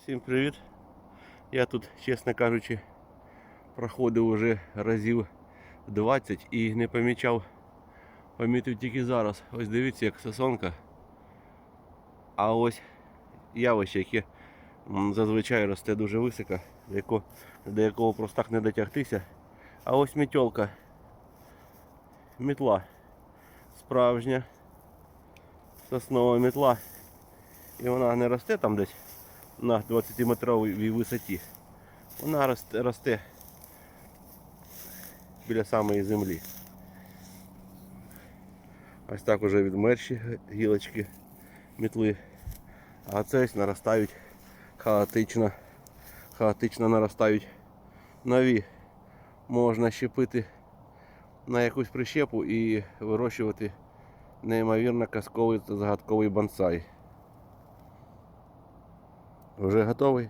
Всім привіт! Я тут, чесно кажучи, проходив уже разів 20 і не помічав, помітив тільки зараз. Ось дивіться, як сосонка. А ось явище, яке зазвичай росте дуже високо, до якого, до якого просто так не дотягтися. А ось мітьолка. Мітла. Справжня соснова мітла. І вона не росте там десь на 20-метровій висоті. Вона росте, росте біля самої землі. Ось так уже відмерші гілочки мітли. А це ось наростають хаотично, хаотично наростають нові. Можна щепити на якусь прищепу і вирощувати неймовірно казковий та загадковий бонсай. Вже готовий?